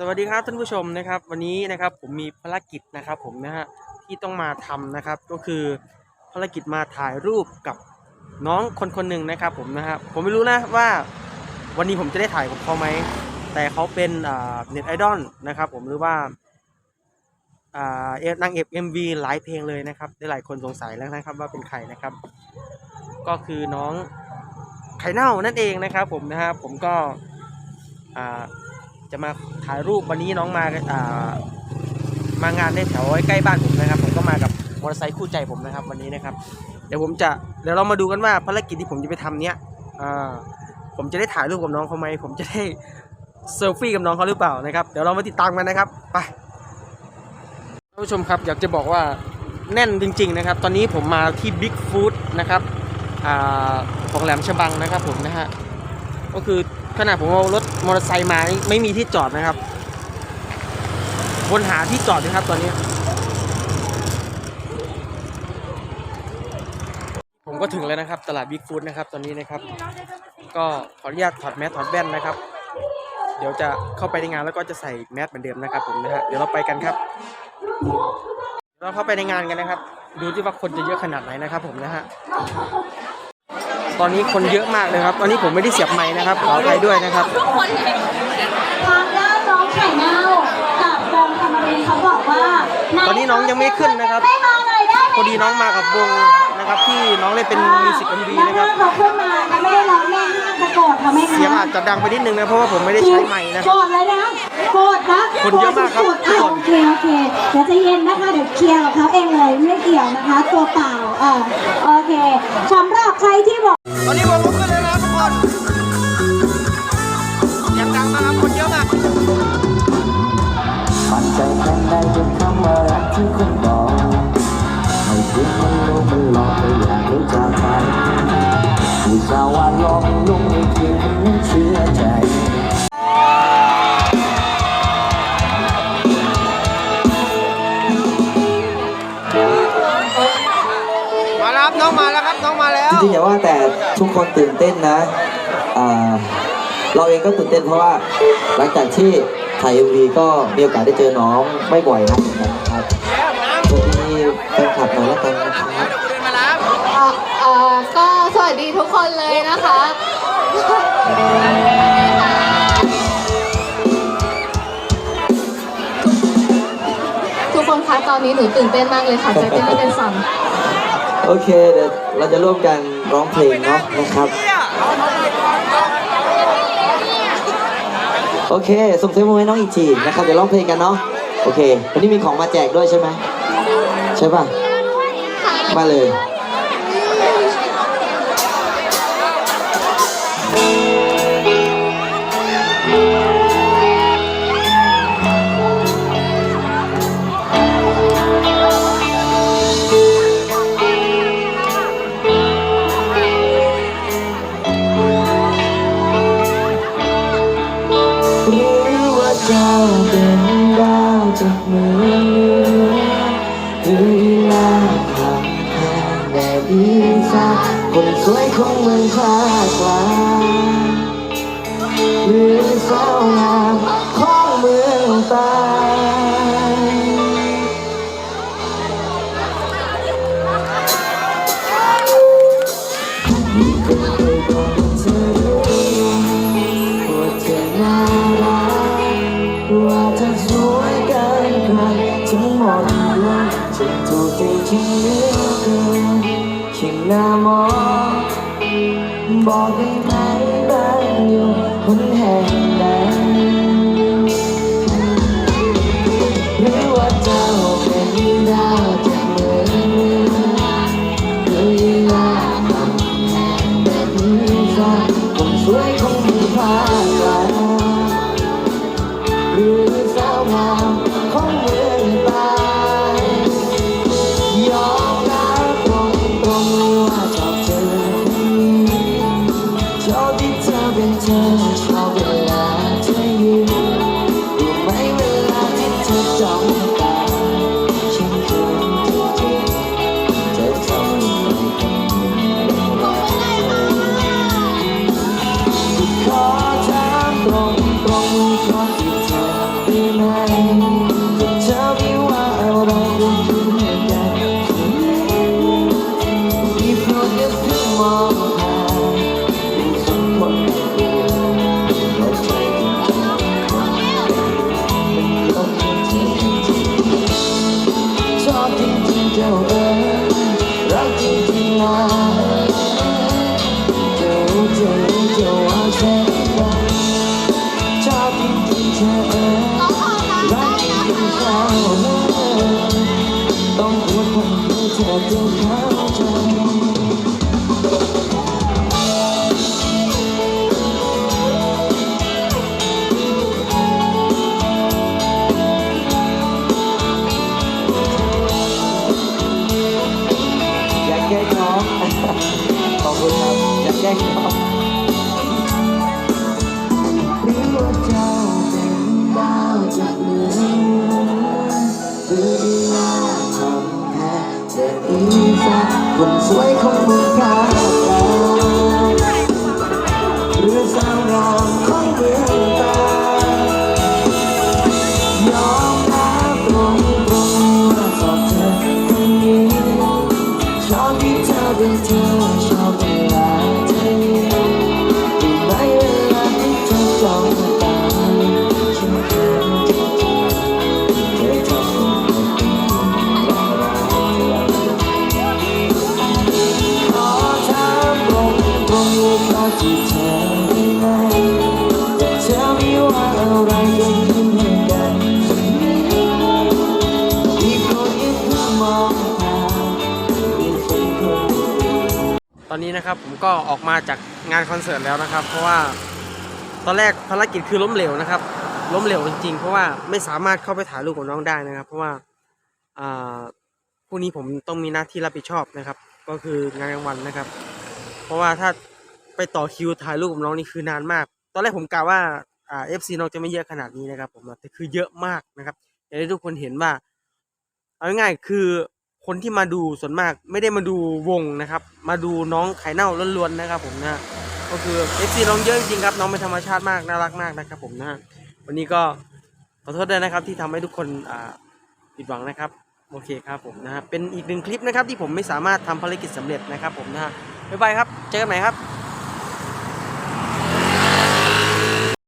สวัสดีครับท่านผู้ชมนะครับวันนี้นะครับผมมีภารกิจนะครับผมนะฮะที่ต้องมาทำนะครับก็คือภารกิจมาถ่ายรูปกับน้องคนคนหนึ่งนะครับผมนะฮะผมไม่รู้นะว่าวันนี้ผมจะได้ถ่ายกับเขาไหมแต่เขาเป็นเน็ตไอดอลนะครับผมหรือว่าอ่าเอนางเอกเอ็มวีหลายเพลงเลยนะครับหลายคนสงสัยแล้วนะครับว่าเป็นใครนะครับ ก็คือน้องไข่เน่านั่นเองนะครับผมนะฮะผมก็อ่า จะมาถ่ายรูปวันนี้น้องมาอ่ามางานในแถวใกล้บ้านผมนะครับผมก็มากับมอเตอร์ไซค์คู่ใจผมนะครับวันนี้นะครับ เดี๋ยวผมจะเดี๋ยวเรามาดูกันว่าภารกิจที่ผมจะไปทำเนี้ยอ่าผมจะได้ถ่ายรูปกับน้องเขาไหมผมจะได้เซลฟี่กับน้องเขาหรือเปล่านะครับ เดี๋ยวเรามาติดตามกันนะครับไปท่านผู้ชมครับอยากจะบอกว่าแน่นจริง ๆนะครับ ตอนนี้ผมมาที่บิ๊กฟู้ดนะครับอ่าของแหลมฉบังนะครับผมนะฮะก็คือ ขณะผมเอารถมอเตอร์ไซค์มาไม่มีที่จอดนะครับวนหาที่จอดนะครับตอนนี้ ผมก็ถึงแล้วนะครับ ตลาดบิ๊กฟูดนะครับ ตอนนี้นะครับ ก็ขออนุญาตถอดแมสถอดแว่นนะครับ เดี๋ยวจะเข้าไปในงานแล้วก็จะใส่แมสเหมือนเดิมนะครับ ผมนะฮะเดี๋ยวเราไปกันครับ เราเข้าไปในงานกันนะครับ ดูที่ว่าคนจะเยอะขนาดไหนนะครับ ผมนะฮะ ตอนนี้คนเยอะมากเลยครับ ตอนนี้ผมไม่ได้เสียบไม้นะครับ ขออภัยด้วยนะครับทางด้านน้องไข่เน่ากับวงธรรมรินทร์เขาบอกว่าตอนนี้น้องยังไม่ขึ้นนะครับ ไม่มาเลยได้ไหมพอดีน้องมากับวงนะครับที่น้องเล่นเป็นมิวสิกเอ็มวีนะครับแล้วถ้าเขาขึ้นมาเขาไม่ได้ร้องแน่ห้ามตะโกนเขาไหมคะเสียงอาจจะดังไปนิดนึงนะเพราะว่าผมไม่ได้ใช้ไม้นะคโกรับดเลยนะโกดนะคนเยอะมากครับโดอะทุกคนโอเคโอเคเดี๋ยวใจะเย็นนะคะเดี๋ยวเคลียร์กับเขาเองเลยไม่เกี่ยวนะคะ ตัวเปล่า เออโอเคสำหรับใครที่บอก ตอนนี้วงก็ขึ้นเลยนะทุกคนเสียงดังมากครับคนเยอะมาก มั่นใจแค่ไหนจนคำว่ารักที่คุณบอกไม่คิดมันลงมันหลอกไม่อยากให้จากไปผู้สาวว่าหลอกลงไม่คิดเชื่อใจ จริงๆอย่าว่าแต่ทุกคนตื่นเต้นนะเราเองก็ตื่นเต้นเพราะว่าหลังจากที่ถ่ายเอ็มวีก็มีโอกาสได้เจอน้องไม่บ่อยนักเหมือนกันนะครับสวัสดีแฟนคลับหน่อยละกันนะครับก็สวัสดีทุกคนเลยนะคะทุกคนคะตอนนี้หนูตื่นเต้นมากเลยค่ะใจเต้นไม่เป็นสั่น โอเคเดี๋ยวเราจะร่วมกันร้องเพลงเนาะนะครับโอเคส่งเสียงมือให้น้องอีกทีนะครับเดี๋ยวร้องเพลงกันเนาะโอเค วันนี้มีของมาแจกด้วยใช่ไหมใช่ป่ะมาเลย จากเมืองหนือหรืออีลาทำแทนแดดดีซ่าคนสวยของเมืองภาคกลางหรือสาวงามของเมืองตา เกินช่างน่ามองบอกได้ไหม จ้าเอ๋ยรักจริงๆนะเจ้าเจ้าเจ้าว่าฉันรักชอบจริงๆเธอเอ๋ยรักจริงๆเธอต้องอดทนเพื่อเธอจะเข้า ครับอยากแกล้งน้องหรือว่าเจ้าเป็นดาวจากเหนือหรือดีว่าทำแท้เธออีฟ้าคนสวยของเมืองกาฬ อนนี้นะครับผมก็ออกมาจากงานคอนเสิร์ตแล้วนะครับ เพราะว่าตอนแรกภารกิจคือล้มเหลวนะครับ ล้มเหลวจริงๆ เพราะว่าไม่สามารถเข้าไปถ่ายรูปกับน้องได้นะครับ เพราะว่าอ่าพรุ่งนี้ผมต้องมีหน้าที่รับผิดชอบนะครับ ก็คืองานกลางวันนะครับ เพราะว่าถ้าไปต่อคิวถ่ายรูปกับน้องนี่คือนานมาก ตอนแรกผมกะว่าเอฟซีน้องจะไม่เยอะขนาดนี้นะครับ ผมแต่คือเยอะมากนะครับอยากให้ทุกคนเห็นว่าเอาง่ายๆคือ คนที่มาดูส่วนมากไม่ได้มาดูวงนะครับ มาดูน้องไข่เน่าล้วนๆนะครับ ผมนะก็คือเอฟซีน้องเยอะจริงครับน้องเป็นธรรมชาติมากน่ารักมากนะครับ ผมนะวันนี้ก็ขอโทษด้วยนะครับที่ทำให้ทุกคนอ่าผิดหวังนะครับโอเคครับผมนะฮะเป็นอีกหนึ่งคลิปนะครับที่ผมไม่สามารถทำภารกิจสำเร็จนะครับ ผมนะฮะบ๊ายบายครับเจอกันใหม่ครับ